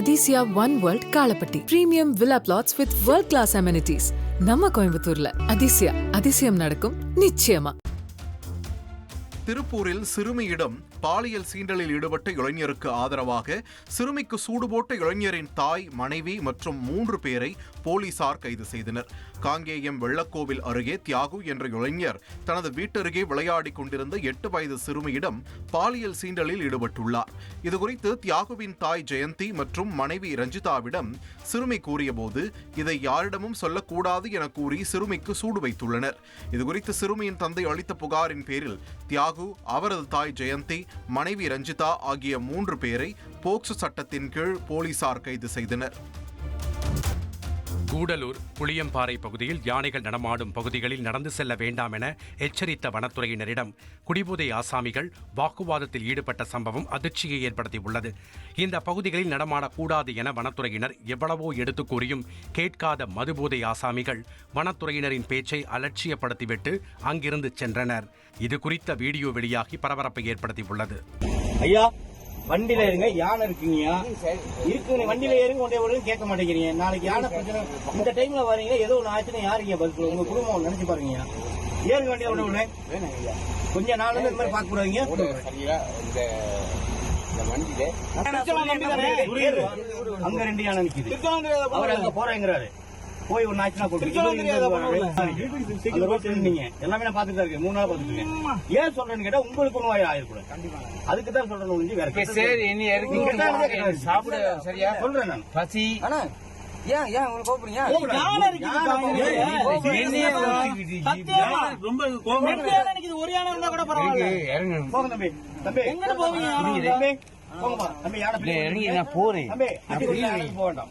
Athisaya one world Kalapatti premium villa plots with world class amenities நம்ம கோயம்புத்தூர்ல. அதிசயா அதிசயம் நடக்கும் நிச்சயமா. திருப்பூரில் சிறுமியிடம் பாலியல் சீண்டலில் ஈடுபட்ட இளைஞருக்கு ஆதரவாக சிறுமிக்கு சூடு போட்ட இளைஞரின் தாய் மனைவி மற்றும் மூன்று பேரை போலீசார் கைது செய்தனர். காங்கேயம் வெள்ளக்கோவில் அருகே தியாகு என்ற இளைஞர் தனது வீட்டருகே விளையாடிக் கொண்டிருந்த எட்டு வயது சிறுமியிடம் பாலியல் சீண்டலில் ஈடுபட்டுள்ளார். இதுகுறித்து தியாகுவின் தாய் ஜெயந்தி மற்றும் மனைவி ரஞ்சிதாவிடம் சிறுமி கூறியபோது இதை யாரிடமும் சொல்லக்கூடாது என கூறி சிறுமிக்கு சூடு வைத்துள்ளனர். இதுகுறித்து சிறுமியின் தந்தை அளித்த புகாரின் பேரில் தியாகு அவரது தாய் ஜெயந்தி மனைவி ரஞ்சிதா ஆகிய மூன்று பேரை போக்சோ சட்டத்தின் கீழ் போலீசார் கைது செய்தனர். கூடலூர் புளியம்பாறை பகுதியில் யானைகள் நடமாடும் பகுதிகளில் நடந்து செல்ல வேண்டாம் என எச்சரித்த வனத்துறையினரிடம் குடிபோதை ஆசாமிகள் வாக்குவாதத்தில் ஈடுபட்ட சம்பவம் அதிர்ச்சியை ஏற்படுத்தியுள்ளது. இந்த பகுதிகளில் நடமாடக்கூடாது என வனத்துறையினர் எவ்வளவோ எடுத்து கூறியும் கேட்காத மதுபோதை ஆசாமிகள் வனத்துறையினரின் பேச்சை அலட்சியப்படுத்திவிட்டு அங்கிருந்து சென்றனர். இது குறித்த வீடியோ வெளியாகி பரபரப்பை ஏற்படுத்தியுள்ளது. ஐயா வண்டியில இருங்க யானை இருக்குங்கய்யா இருக்குங்க வண்டியில ஏறுங்க கொண்டே விடுங்க கேட்க மாட்டேங்கிறீங்க. நாளைக்கு யானை பிரச்சனை இந்த டைம்ல வரீங்க ஏதோ ஒன்று ஆச்சுன்னா யாருங்க பதில்? உங்க குடும்பம் நினைச்சு பாருங்கய்யா ஏறுங்க வண்டியில விட விடுறேன் கொஞ்ச நாள் இந்த மாதிரி பார்க்க கூடாதீங்க. அங்க ரெண்டு யானை நிக்குது. அவர் அங்க போறேங்கிறாரு போய் ஒன்னு ஆச்சுன்னா அந்த ரோட்ல நின்னீங்க எல்லாமே நான் பாத்துட்டு தான் இருக்கேன். மூணு நாள் பாத்துட்டு இருக்கேன். ஏன் சொல்றேன்னு கேட்டா உங்களுக்கு ஒன்றும் ஆயிருக்கூடாது அதுக்கு தான் சொல்றேன் ஒழிஞ்சு வேற சரி இனி. சாப்பிட சரியா? சொல்றேன் நான். பசி. ஏன் ஏன் ஒரு யானை இருந்தா கூட பரவாயில்ல. இறங்கு போங்க தம்பி. தம்பி எங்க போவீங்க? தம்பி போங்கப்பா தம்பி. யானை இல்ல, இறங்கி நான் போறேன். தம்பி அடி யானைக்கு போக வேண்டாம்.